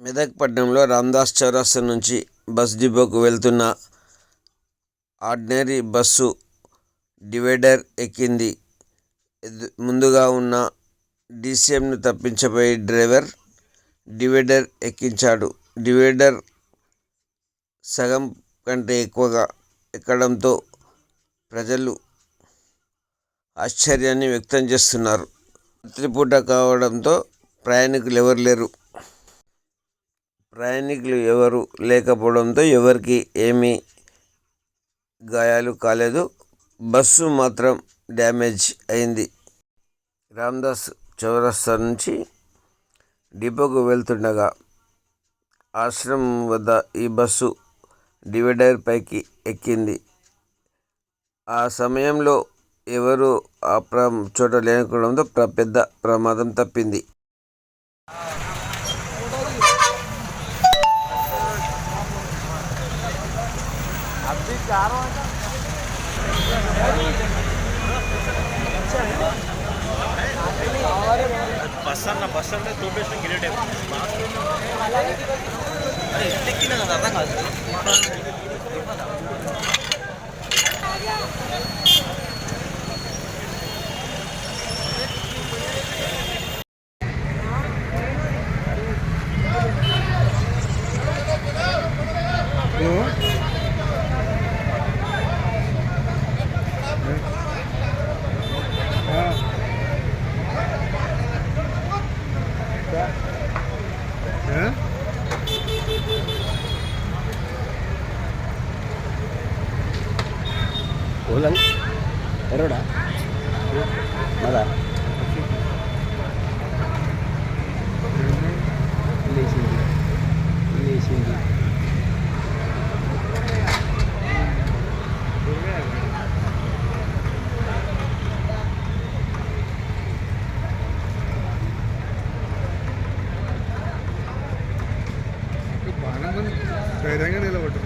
మెదక్ పట్టణంలో రామదాస్ చౌరస్తా నుంచి బస్ డిపోకు వెళ్తున్న ఆర్డినరీ బస్సు డివైడర్ ఎక్కింది. ముందుగా ఉన్న డీసీఎంను తప్పించబోయే డ్రైవర్ డివైడర్ ఎక్కించాడు. డివైడర్ సగం కంటే ఎక్కువగా ఎక్కడంతో ప్రజలు ఆశ్చర్యాన్ని వ్యక్తం చేస్తున్నారు. రాత్రిపూట కావడంతో ప్రయాణికులు ఎవరు లేరు. ప్రయాణికులు ఎవరు లేకపోవడంతో ఎవరికి ఏమీ గాయాలు కాలేదు. బస్సు మాత్రం డ్యామేజ్ అయింది. రామ్దాస్ చౌరస్తా నుంచి డిపోకు వెళ్తుండగా ఆశ్రమం వద్ద ఈ బస్సు డివైడర్ పైకి ఎక్కింది. ఆ సమయంలో ఎవరు ఆ ప్ర చోట లేకపోవడంతో పెద్ద ప్రమాదం తప్పింది. ಬಸ್ಸನ್ನು ಬಸ್ಸಲ್ಲೇ ತೋರಿಸ್ಬೇಕು ಗಿರಿಟೆ ಅದೇ ಇದ್ದಕ್ಕಿನ ಅರ್ಥ ಕಾದು Ulan? Eroda? Nada. തരങ്ങനെയല്ല പൊട്ടും